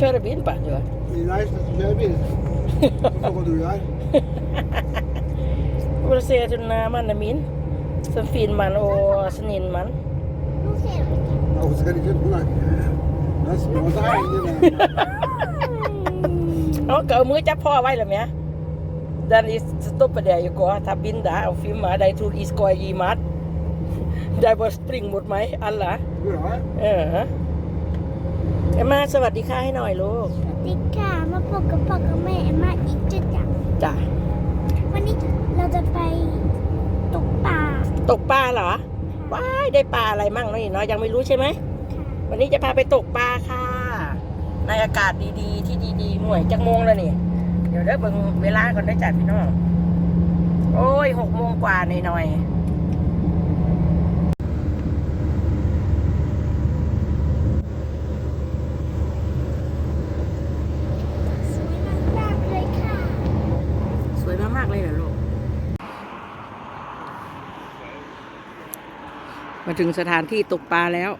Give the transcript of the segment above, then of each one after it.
köra bil bara du. Det är nice att köra bil. Vad frågar du gör? Och då säger jag till den mannen min. Som fin man och snin man. Ja, och ska det kunna... Jag småtar här inne. เอาเกเอามือจับพ่อไว้แล้วแม่ดันอีสต็อปไปเดียวอยู่ก่อนถ้าบินดาเอาฟิล์มมาได้ทูอีสกอยอีมัดได้บอสปริงหมดไหมอันละ Ja, เออ เอ็มมาสวัสดีค่ะให้หน่อยลูกดิค่ะมาพบกับพ่อกับแม่เอ็มมาอีกจุดจ้ะจ้ะวันนี้เราจะไปตกปลาตกปลาเหรอว้ายได้ปลาอะไรมั่งน้อยน้อยยังไม่รู้ใช่ไหมค่ะวันนี้จะพาไปตกปลาค่ะ ในอากาศดีๆ ที่ดีๆหน่วยจักโมงแล้วนี่เดี๋ยวเด้อเบิ่งเวลาก่อนได้อจัดพี่น้องโอ้ยหกโมงกว่าหน่อยๆ สวยมากๆเลยค่ะ สวยมากๆเลยเหรอลูก มา ถึงสถานที่ตกปลาแล้ว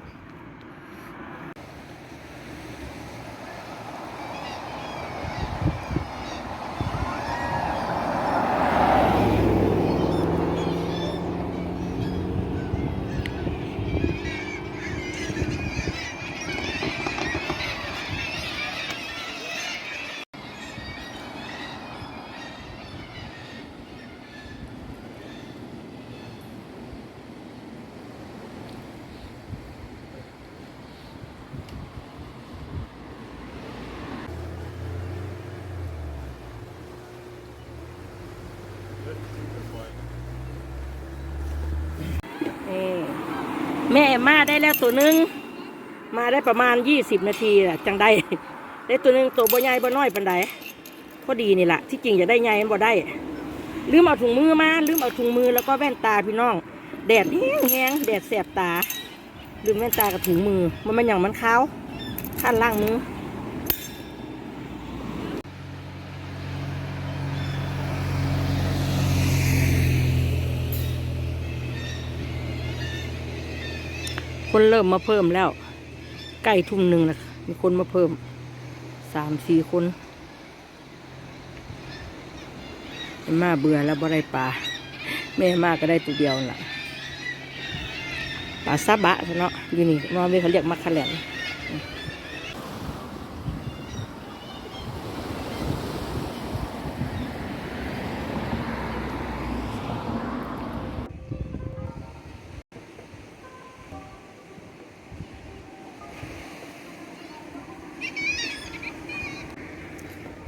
นี่ แม่มาได้แล้วตัวหนึง มาได้ประมาณยี่สิบนาทีแหละจังได้ได้ตัวหนึงตัวบ่ใหญ่บ่น้อยปันใดพอดีนี่แหละที่จริงจะได้ใหญ่บ่ได้ ลืมเอาถุงมือมาลืมเอาถุงมือแล้วก็แว่นตาพี่น้อง แดดแห้งแห้งแดดแสบตาลืมแว่นตากับถุงมือมันมันอย่างมันขาวขั้นล่างมือ คนเริ่มมาเพิ่มแล้ว ใกล้ทุ่มหนึ่งแล้วมีคนมาเพิ่มสามสี่คนมาเบื่อแล้วบ่ได้ปลาแม่มากก็ได้ตัวเดียวนั่นล่ะปลาซาบะซะเนาะอยู่นี่นอร์เวย์เขาเรียกมัคคาแลน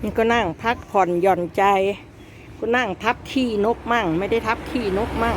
นี่ก็นั่งพักผ่อนหย่อนใจ ก็นั่งทับขี้นกมั่ง ไม่ได้ทับขี้นกมั่ง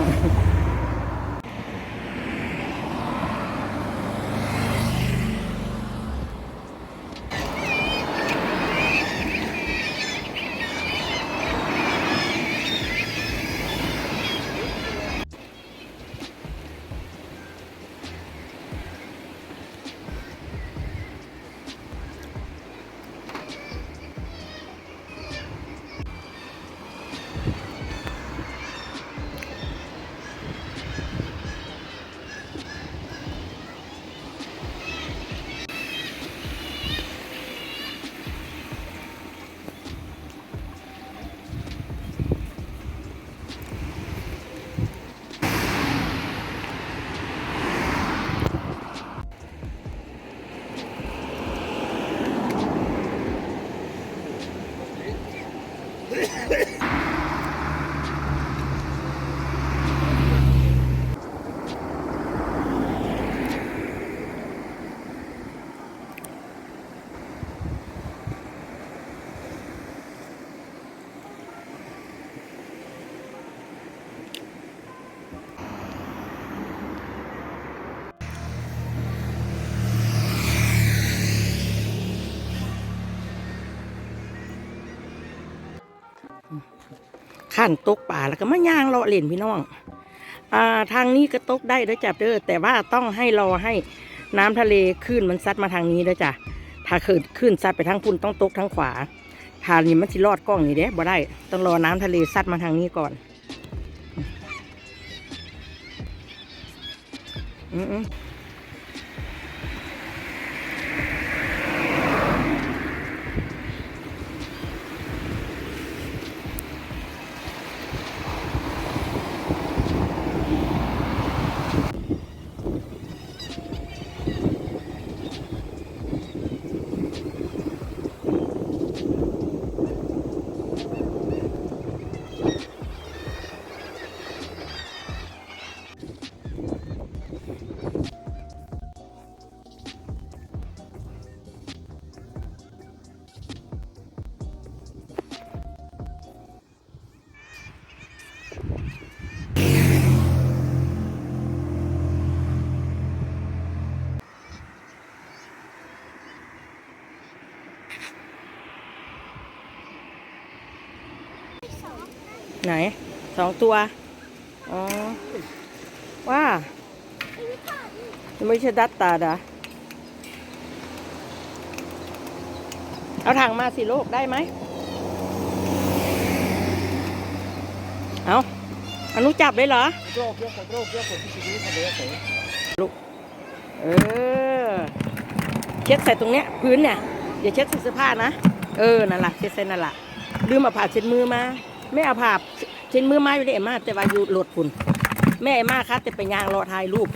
ขั้นตกป่าแล้วก็มาย่างเลาะเล่นพี่น้องอ่าทางนี้ก็ตกได้เด้อจับเด้อแต่ว่าต้องให้รอให้น้ำทะเลขึ้นมันซัดมาทางนี้เด้อจ้ะถ้าเกิดขึ้นซัดไปทางพุ่นต้องตกทางขวาทางนี้มันสิรอดกล้องนี่เด้บ่ได้ ต้องรอน้ำทะเลซัดมาทางนี้ก่อนอืม ไหนสองตัว อ๋อ ว่าไม่ใช่ดัตตาดาเอาถังมาสิลูกได้ไหม เอาอนุจับเลยเหรอ Tråkiga, tråkiga, tråkiga, tråkiga. เออ เช็ดใส่ตรงเนี้ย พื้นเนี่ย อย่าเช็ดใส่เสื้อผ้านะ เออ นั่นแหละเช็ดใส่นั่นแหละลืมเอาผ้าเช็ดมือมา ไม่เอาผ้าเช็ดมือมาอยู่ในเอ็มมาแต่ว่าอยู่โหลดฝุ่นแม่เอ็มมาคะแต่ไปยางรอถ่ายรูป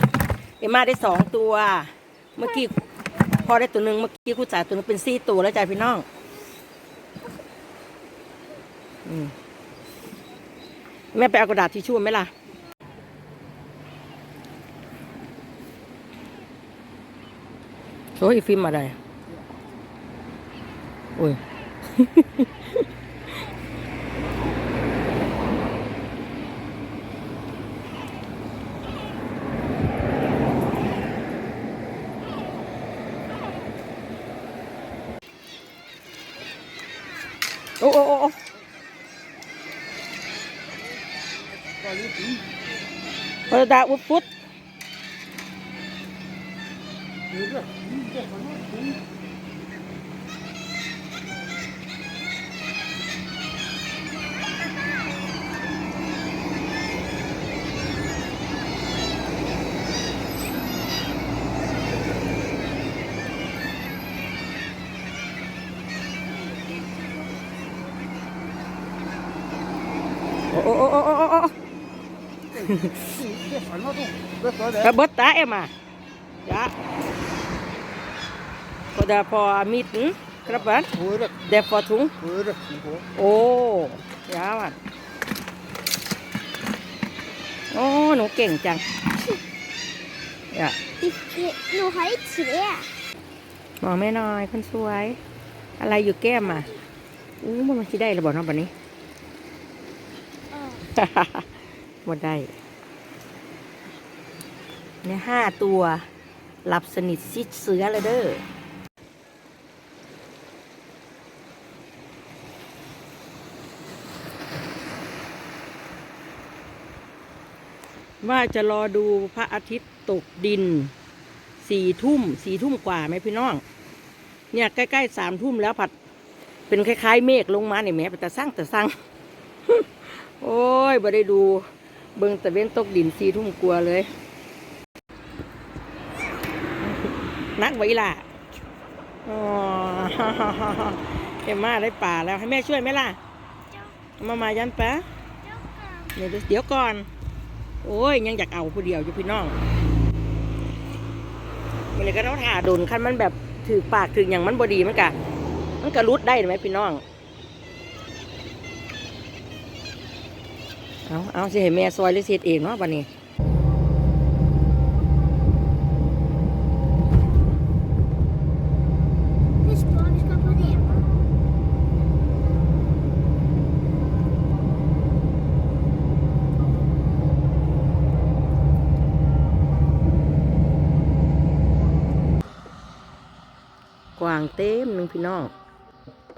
เอ็มมาได้สองตัว เมื่อกี้พอได้ตัวหนึ่งเมื่อกี้คุณจ่ายตัวนึงเป็นสี่ตัวแล้วจ่ายพี่น้องอืมแม่ไปเอากระดาษทิชชู่ไหมล่ะโอ้ยฟิล์มอะไรโอ้ย โอ้โอ้โอ้โยาวอะโอ้หนูเก่งจังอย่าหนูให้ tre. มองแม่น้อยคนสวย อะไรอยู่แก้มอะอู้มันมาชิได้หรือเปล่าเนาะบัดนี้หมดได้ เนี่ยห้าตัว หลับสนิทซิดเสือเลยเด้อว่าจะรอดูพระอาทิตย์ตกดินสี่ทุ่มสี่ทุ่มกว่าไหมพี่น้อง เนี่ยใกล้ๆสามทุ่มแล้วผัด เป็นคล้าย ๆ เมฆลงมาเนี่ยแม่แต่สร้างแต่สร้างโอ้ยบ่ได้ดู เบิ่งแต่เว้นตกดินสี่ทุ่มกลัวเลย นักไว้ล่ะอ๋อเอ็มมาได้ป่าแล้วให้แม่ช่วยไหมล่ะ มามายันแปะเดี๋ยวเดี๋ยวก่อน โอ้ยยังอยากเอาผู้เดียวอยู่พี่น้องมันเลยก็ต้องถ่าโดนคันมันแบบถือปากถืออย่างมันบอดีมันกะมันกระรุดได้ไหมพี่น้อง เอาเอาสิให้แม่ซอยหรือเสียเองเนาะวันนี้ Husk på, vi skal på Rema. กวางเต็มหนึ่งพี่น้อง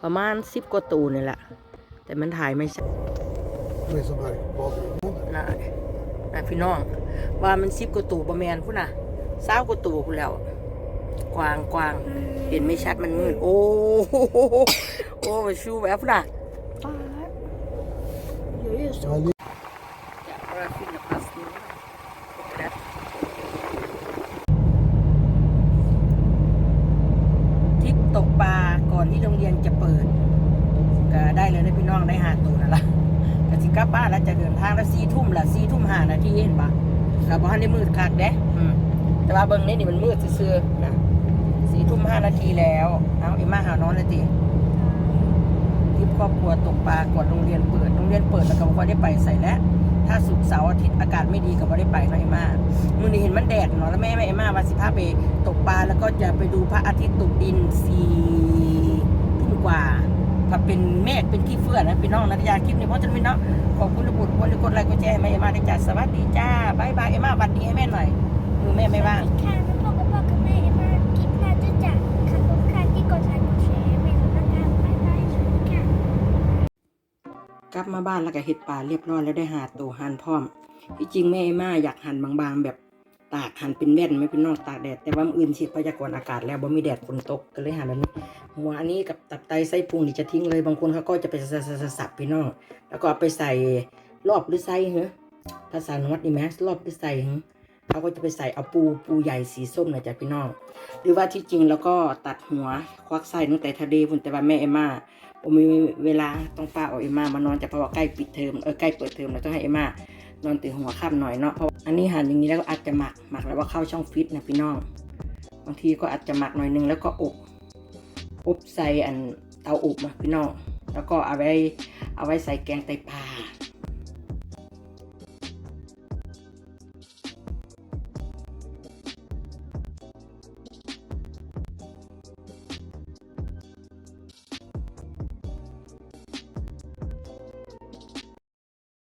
ประมาณสิบกว่าตูนี่แหละ แต่มันถ่ายไม่ใช่ Det är som här bakgrunden. นะนะพี่น้อง ว่ามันสิบกว่าตูประแมนพุ่นน่ะเศร้ากว่าตูพุ่นแล้ว กวางกวางเห็นไม่ชัดมันมืด โอ้โหโอ้มาชูแบบพุ่นน่ะ Ja, det- Ja, jag fyller fast nu. Rätt. ทริป ตกปลาก่อนที่โรงเรียนจะเปิด ก็ได้เลยนะพี่น้องได้หาตัวนั่นละแต่สิกลับบ้านแล้วจะเดินทางแล้วสี่ทุ่มละสี่ทุ่มหานาทีเห็นปะกับ่ทันได้มืดคักเด้แต่ว่าเบิ่งนี่นี่มันมืดซื่อๆนะสี่ทุ่มห้านาทีแล้ว เอาเอ็มมาหานอนเลยติทิปครอบครัวตกปลาก่อนโรงเรียนเปิดโรงเรียนเปิดแล้วก็บ่ค่อยได้ไปใส่แล้ว ถ้าสุกเสาร์อาทิตย์อากาศไม่ดีก็บ่ได้ไปเนาะเอมามื้อนี้เห็นมันแดดเนาะแล้วแม่แม่เอมาว่าสิพาไปตกปลาแล้วก็จะไปดูพระอาทิตย์ตกดินสี่ทุ่มกว่าถ้าเป็นเมฆเป็นขี้เฟื่อนะพี่น้องนัทยาคลิปนี้เพราะฉะนั้นพี่น้องขอบคุณทุกคนที่กดไลค์กดแชร์ให้แม่เอมาได้จ้าสวัสดีจ้าบายบายเอมมาบัดดีให้แม่หน่อยมือแม่ไม่ว่าง ลับมาบ้านแล้วก็เฮ็ดปลาเรียบร้อยแล้วได้หาตัวหั่นพร้อม ที่จริงแม่ไอ้มาอยากหั่นบางๆ แบบตากหั่นเป็นแว่นไม่เป็นนอกตากแดดแต่ว่าอื่นสิพยากรณ์อากาศแล้วบ่มีแดดฝนตกก็เลยหั่นแบบนี้หัวอันนี้กับตับไตไส้พุงนี่จะทิ้งเลยบางคนเขาก็จะไปสับๆพี่น้องแล้วก็ไปใส่รอบหรือไส้เหรอภาษาโนวดนี่ไหมรอบหรือไส้เหรอเขาก็จะไปใส่เอาปูปูใหญ่สีส้มนะจ๊ะพี่น้อง หรือว่าที่จริงแล้วก็ตัดหัวควักไส้ตั้งแต่ทะเลพุ่นแต่ว่าแม่เอมมา ผมมีเวลาต้องป้าเอาเอมมามานอนจะเพราะว่าใกล้ปิดเทอมเออใกล้เปิดเทอมเราต้องให้เอมมานอนตื่นหัวค่ำหน่อยเนาะเพราะอันนี้หั่นอย่างนี้แล้วก็อาจจะหมักหมักแล้วว่าเข้าช่องฟิตนะพี่น้องบางทีก็อาจจะหมักหน่อยนึงแล้วก็อบอบใส่อันเตาอบนะพี่น้องแล้วก็เอาไว้เอาไว้ใส่แกงไตปลา